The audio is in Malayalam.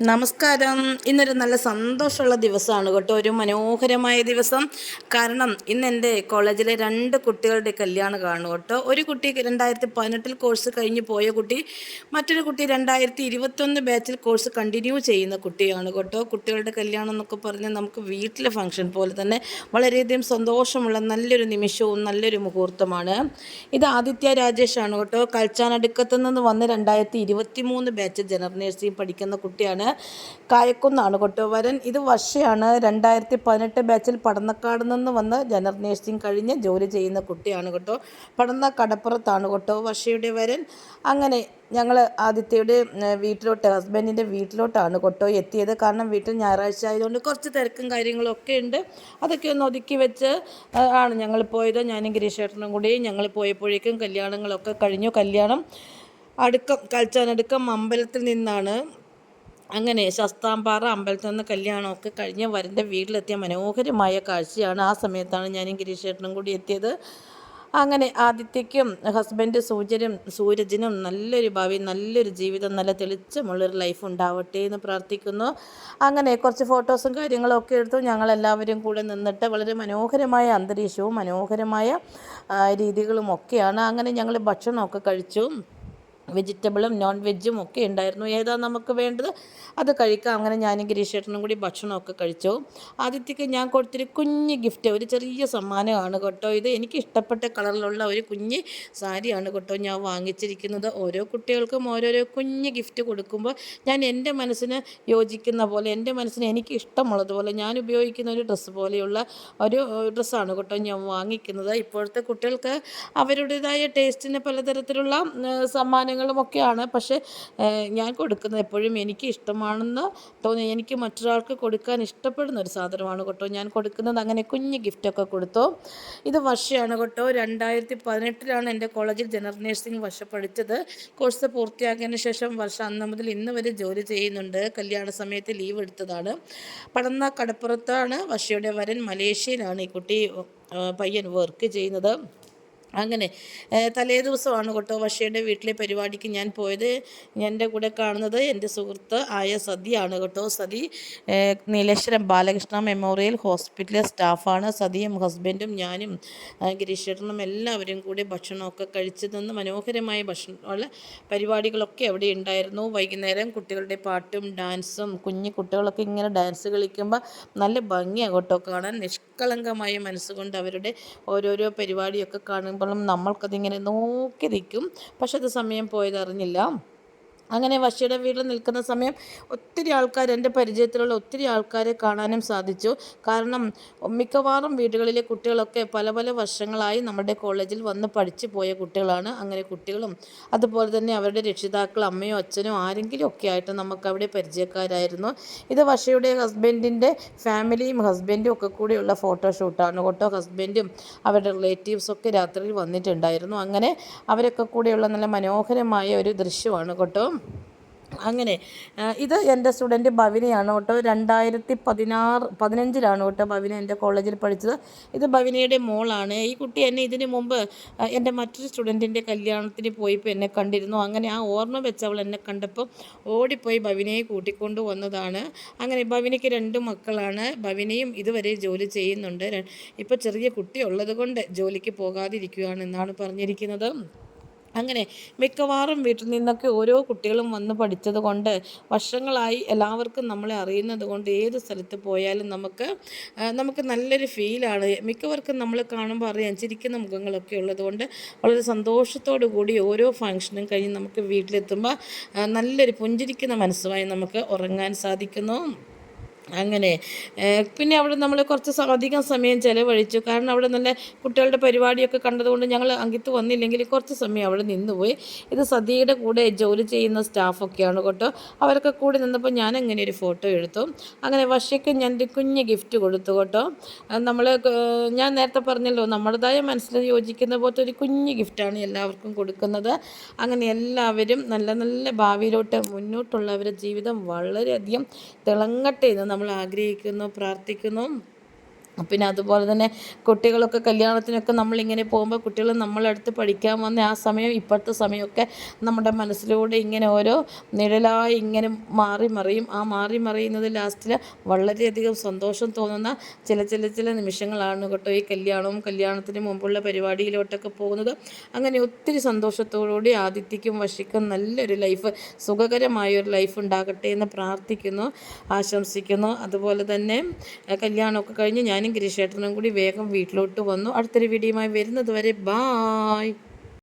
നമസ്കാരം. ഇന്നൊരു നല്ല സന്തോഷമുള്ള ദിവസമാണ് കേട്ടോ. ഒരു മനോഹരമായ ദിവസം. കാരണം ഇന്ന് എന്റെ കോളേജിലെ രണ്ട് കുട്ടികളുടെ കല്യാണം കാണും കേട്ടോ. ഒരു കുട്ടി രണ്ടായിരത്തി പതിനെട്ടിൽ കോഴ്സ് കഴിഞ്ഞ് പോയ കുട്ടി മറ്റൊരു കുട്ടി രണ്ടായിരത്തി ഇരുപത്തൊന്ന് ബാച്ചിൽ കോഴ്സ് കണ്ടിന്യൂ ചെയ്യുന്ന കുട്ടിയാണ് കേട്ടോ. കുട്ടികളുടെ കല്യാണം എന്നൊക്കെ പറഞ്ഞ് നമുക്ക് വീട്ടിലെ ഫംഗ്ഷൻ പോലെ തന്നെ വളരെയധികം സന്തോഷമുള്ള നല്ലൊരു നിമിഷവും നല്ലൊരു മുഹൂർത്തമാണ്. ഇത് ആദിത്യ രാജേഷാണ് കേട്ടോ. കൽച്ചാനടുക്കത്ത് നിന്ന് വന്ന് രണ്ടായിരത്തി ഇരുപത്തി മൂന്ന് ബാച്ച് ജനറൽ നേഴ്സിംഗ് പഠിക്കുന്ന കുട്ടിയാണ്. കായക്കുന്നാണ്. കൊട്ടുവരൻ ഇത് വർഷയാണ്. രണ്ടായിരത്തി പതിനെട്ട് ബാച്ചിൽ പടന്നക്കാട് നിന്ന് വന്ന് ജനറൽ നേഴ്സിംഗ് കഴിഞ്ഞ് ജോലി ചെയ്യുന്ന കുട്ടിയാണ് കേട്ടോ. പടന്ന കടപ്പുറത്താണ് കേട്ടോ. വർഷയുടെ വരൻ. അങ്ങനെ ഞങ്ങൾ ആദിത്യയുടെ വീട്ടിലോട്ട് ഹസ്ബൻഡിന്റെ വീട്ടിലോട്ടാണ് കൊട്ടോ എത്തിയത്. കാരണം വീട്ടിൽ ഞായറാഴ്ച ആയതുകൊണ്ട് കുറച്ച് തിരക്കും കാര്യങ്ങളൊക്കെ ഉണ്ട്. അതൊക്കെ ഒന്ന് ഒതുക്കി വെച്ച് ആണ് ഞങ്ങൾ പോയത്. ഞാനും ഗിരീഷേട്ടനും കൂടി ഞങ്ങൾ പോയപ്പോഴേക്കും കല്യാണങ്ങളൊക്കെ കഴിഞ്ഞു. കല്യാണം അടുക്കം കൽച്ചാനടുക്കം അമ്പലത്തിൽ നിന്നാണ് അങ്ങനെ ശസ്താംപാറ അമ്പലത്തിൽ നിന്ന് കല്യാണമൊക്കെ കഴിഞ്ഞ് വരന്റെ വീട്ടിലെത്തിയ മനോഹരമായ കാഴ്ചയാണ് ആ സമയത്താണ് ഞാനും ഗിരീഷേട്ടനും കൂടി എത്തിയത്. അങ്ങനെ ആദിത്യയ്ക്കും ഹസ്ബൻഡ് സൂര്യനും സൂരജിനും നല്ലൊരു ഭാവി നല്ലൊരു ജീവിതം നല്ല തെളിച്ചമുള്ളൊരു ലൈഫ് ഉണ്ടാവട്ടെ എന്ന് പ്രാർത്ഥിക്കുന്നു. അങ്ങനെ കുറച്ച് ഫോട്ടോസും കാര്യങ്ങളും ഒക്കെ എടുത്തു. ഞങ്ങളെല്ലാവരും കൂടെ നിന്നിട്ട് വളരെ മനോഹരമായ അന്തരീക്ഷവും മനോഹരമായ രീതികളും ഒക്കെയാണ്. അങ്ങനെ ഞങ്ങൾ ഭക്ഷണമൊക്കെ കഴിച്ചു. വെജിറ്റബിളും നോൺ വെജും ഒക്കെ ഉണ്ടായിരുന്നു. ഏതാ നമുക്ക് വേണ്ടത്? അത് കഴിക്കാം. അങ്ങനെ ഞാനും ഗിരീഷേട്ടനും കൂടി ഭക്ഷണമൊക്കെ കഴിച്ചു. ആദിത്യക്ക് ഞാൻ കൊടുത്തൊരു കുഞ്ഞ് ഗിഫ്റ്റ് ഒരു ചെറിയ സമ്മാനമാണ് കേട്ടോ ഇത്. എനിക്ക് ഇഷ്ടപ്പെട്ട കളറിലുള്ള ഒരു കുഞ്ഞ് സാരിയാണ് കേട്ടോ ഞാൻ വാങ്ങിച്ചിരിക്കുന്നത്. ഓരോ കുട്ടികൾക്കും ഓരോരോ കുഞ്ഞ് ഗിഫ്റ്റ് കൊടുക്കുമ്പോൾ ഞാൻ എന്റെ മനസ്സിന് യോജിക്കുന്ന പോലെ എന്റെ മനസ്സിന് എനിക്ക് ഇഷ്ടമുള്ളതുപോലെ ഞാൻ ഉപയോഗിക്കുന്ന ഒരു ഡ്രസ്സ് പോലെയുള്ള ഒരു ഡ്രസ്സാണ് കേട്ടോ ഞാൻ വാങ്ങിക്കുന്നത്. ഇപ്പോഴത്തെ കുട്ടികൾക്ക് അവരുടേതായ ടേസ്റ്റിന് പലതരത്തിലുള്ള ഉം, സമ്മാനങ്ങളും പക്ഷേ ഞാൻ കൊടുക്കുന്നത് എപ്പോഴും എനിക്ക് ഇഷ്ടമാണെന്ന് തോന്നി. എനിക്ക് മറ്റൊരാൾക്ക് കൊടുക്കാൻ ഇഷ്ടപ്പെടുന്ന ഒരു സാധനമാണ് കേട്ടോ. ഞാൻ കൊടുക്കുന്നത് അങ്ങനെ കുഞ്ഞ് ഗിഫ്റ്റൊക്കെ കൊടുത്തു. ഇത് വർഷമാണ് കേട്ടോ. രണ്ടായിരത്തി പതിനെട്ടിലാണ് എന്റെ കോളേജിൽ ജനറൽ നേഴ്സിംഗ് വർഷ പഠിച്ചത് കോഴ്സ് പൂർത്തിയാക്കിയതിന് ശേഷം വർഷം അന്ന് മുതൽ ഇന്ന് വരെ ജോലി ചെയ്യുന്നുണ്ട്. കല്യാണ സമയത്ത് ലീവ് എടുത്തതാണ്. പടന്ന കടപ്പുറത്താണ് വർഷയുടെ വരൻ മലേഷ്യയിലാണ് ഈ കുട്ടി പയ്യൻ വർക്ക് ചെയ്യുന്നത്. അങ്ങനെ തലേ ദിവസമാണ് കേട്ടോ വർഷയുടെ വീട്ടിലെ പരിപാടിക്ക് ഞാൻ പോയത്. എന്റെ കൂടെ കാണുന്നത് എന്റെ സുഹൃത്ത് ആയ സതിയാണ് കേട്ടോ. സതി നീലേശ്വരം ബാലകൃഷ്ണ മെമ്മോറിയൽ ഹോസ്പിറ്റലിലെ സ്റ്റാഫാണ്. സതിയും ഹസ്ബൻഡും ഞാനും ഗിരീശ്വരനും എല്ലാവരും കൂടി ഭക്ഷണമൊക്കെ കഴിച്ച് നിന്ന് മനോഹരമായ ഭക്ഷണമുള്ള പരിപാടികളൊക്കെ അവിടെ ഉണ്ടായിരുന്നു. വൈകുന്നേരം കുട്ടികളുടെ പാട്ടും ഡാൻസും കുഞ്ഞു കുട്ടികളൊക്കെ ഇങ്ങനെ ഡാൻസ് കളിക്കുമ്പോൾ നല്ല ഭംഗിയാണ് കേട്ടോ കാണാൻ. നിഷ്കളങ്കമായ മനസ്സുകൊണ്ട് അവരുടെ ഓരോരോ പരിപാടിയൊക്കെ കാണുമ്പോഴും നമ്മൾക്കതിങ്ങനെ നോക്കി നിൽക്കും. പക്ഷേ അത് സമയം പോയതറിഞ്ഞില്ല. അങ്ങനെ വശിയുടെ വീട്ടിൽ നിൽക്കുന്ന സമയം ഒത്തിരി ആൾക്കാർ എന്റെ പരിചയത്തിലുള്ള ഒത്തിരി ആൾക്കാരെ കാണാനും സാധിച്ചു. കാരണം മിക്കവാറും വീടുകളിലെ കുട്ടികളൊക്കെ പല പല വർഷങ്ങളായി നമ്മുടെ കോളേജിൽ വന്ന് പഠിച്ചു പോയ കുട്ടികളാണ്. അങ്ങനെ കുട്ടികളും അതുപോലെ തന്നെ അവരുടെ രക്ഷിതാക്കൾ അമ്മയോ അച്ഛനോ ആരെങ്കിലും ഒക്കെ ആയിട്ട് നമുക്ക് അവിടെ പരിചയക്കാരായിരുന്നു. ഇത് വശയുടെ ഹസ്ബൻഡിന്റെ ഫാമിലിയും ഹസ്ബൻഡും ഒക്കെ കൂടിയുള്ള ഫോട്ടോഷൂട്ടാണ് കേട്ടോ ഹസ്ബൻഡും അവരുടെ റിലേറ്റീവ്സ് ഒക്കെ രാത്രിയിൽ വന്നിട്ടുണ്ടായിരുന്നു. അങ്ങനെ അവരൊക്കെ കൂടെയുള്ള നല്ല മനോഹരമായ ഒരു ദൃശ്യമാണ് കേട്ടോ അങ്ങനെ ഇത് എന്റെ സ്റ്റുഡന്റ് ഭവിനയാണ് കേട്ടോ. രണ്ടായിരത്തി പതിനാറ് പതിനഞ്ചിലാണ് കേട്ടോ ഭവിന എന്റെ കോളേജിൽ പഠിച്ചത്. ഇത് ഭവിനയുടെ മോളാണ്. ഈ കുട്ടി എന്നെ ഇതിന് മുമ്പ് എന്റെ മറ്റൊരു സ്റ്റുഡന്റിന്റെ കല്യാണത്തിന് പോയപ്പോൾ എന്നെ കണ്ടിരുന്നു. അങ്ങനെ ആ ഓർമ്മ വെച്ചവൾ എന്നെ കണ്ടപ്പോൾ ഓടിപ്പോയി ഭവിനയെ കൂട്ടിക്കൊണ്ടു വന്നതാണ്. അങ്ങനെ ഭവിനയ്ക്ക് രണ്ട് മക്കളാണ്. ഭവിനയും ഇതുവരെ ജോലി ചെയ്യുന്നുണ്ട്. ഇപ്പോൾ ചെറിയ കുട്ടി ഉള്ളത് കൊണ്ട് ജോലിക്ക് പോകാതിരിക്കുകയാണ് എന്നാണ് പറഞ്ഞിരിക്കുന്നത്. അങ്ങനെ മിക്കവാറും വീട്ടിൽ നിന്നൊക്കെ ഓരോ കുട്ടികളും വന്ന് പഠിച്ചത് കൊണ്ട് വർഷങ്ങളായി എല്ലാവർക്കും നമ്മളെ അറിയുന്നത് കൊണ്ട് ഏത് സ്ഥലത്ത് പോയാലും നമുക്ക് നമുക്ക് നല്ലൊരു ഫീലാണ് മിക്കവർക്കും നമ്മൾ കാണുമ്പോൾ അറിയാം ചിരിക്കുന്ന മുഖങ്ങളൊക്കെ ഉള്ളതുകൊണ്ട് വളരെ സന്തോഷത്തോടു കൂടി ഓരോ ഫങ്ഷനും കഴിഞ്ഞ് നമുക്ക് വീട്ടിലെത്തുമ്പോൾ നല്ലൊരു പുഞ്ചിരിക്കുന്ന മനസ്സുമായി നമുക്ക് ഉറങ്ങാൻ സാധിക്കുന്നു. അങ്ങനെ. പിന്നെ അവിടെ നമ്മൾ കുറച്ച് അധികം സമയം ചിലവഴിച്ചു. കാരണം അവിടെ നല്ല കുട്ടികളുടെ പരിപാടിയൊക്കെ കണ്ടതുകൊണ്ട് ഞങ്ങൾ അങ്കിത്ത് വന്നില്ലെങ്കിൽ കുറച്ച് സമയം അവിടെ നിന്നുപോയി ഇത് സതിയുടെ കൂടെ ജോലി ചെയ്യുന്ന സ്റ്റാഫൊക്കെയാണ് കേട്ടോ. അവരൊക്കെ കൂടി നിന്നപ്പോൾ ഞാൻ അങ്ങനെ ഒരു ഫോട്ടോ എടുത്തു. അങ്ങനെ വർഷയ്ക്ക് ഞാൻ ഒരു കുഞ്ഞ് ഗിഫ്റ്റ് കൊടുത്തു കേട്ടോ. നമ്മൾ ഞാൻ നേരത്തെ പറഞ്ഞല്ലോ നമ്മുടേതായ മനസ്സിൽ യോജിക്കുന്ന പോലത്തെ ഒരു കുഞ്ഞ് ഗിഫ്റ്റാണ് എല്ലാവർക്കും കൊടുക്കുന്നത്. അങ്ങനെ എല്ലാവരും നല്ല നല്ല ഭാവിയിലോട്ട് മുന്നോട്ടുള്ളവരുടെ ജീവിതം വളരെയധികം തിളങ്ങട്ടെ എന്ന് നമ്മൾ ആഗ്രഹിക്കുന്നു പ്രാർത്ഥിക്കുന്നു പിന്നെ അതുപോലെ തന്നെ കുട്ടികളൊക്കെ കല്യാണത്തിനൊക്കെ നമ്മളിങ്ങനെ പോകുമ്പോൾ കുട്ടികൾ നമ്മളടുത്ത് പഠിക്കാൻ വന്ന ആ സമയം ഇപ്പോഴത്തെ സമയമൊക്കെ നമ്മുടെ മനസ്സിലൂടെ ഇങ്ങനെ ഓരോ നിഴലായി ഇങ്ങനെ മാറി മറിയും. ആ മാറി മറിയുന്നത് ലാസ്റ്റിൽ വളരെയധികം സന്തോഷം തോന്നുന്ന ചില ചില ചില നിമിഷങ്ങളാണ് കേട്ടോ ഈ കല്യാണവും കല്യാണത്തിന് മുമ്പുള്ള പരിപാടിയിലോട്ടൊക്കെ പോകുന്നത്. അങ്ങനെ ഒത്തിരി സന്തോഷത്തോടുകൂടി ആദിത്യക്കും വശിക്കും നല്ലൊരു ലൈഫ് സുഖകരമായൊരു ലൈഫ് ഉണ്ടാകട്ടെ എന്ന് പ്രാർത്ഥിക്കുന്നു ആശംസിക്കുന്നു. അതുപോലെ തന്നെ കല്യാണമൊക്കെ കഴിഞ്ഞ് ഞാനും ഗിരീഷേട്ടനും കൂടി വേഗം വീട്ടിലോട്ട് വന്നു. അടുത്തൊരു വീഡിയോയുമായി വരുന്നത് വരെ ബായ്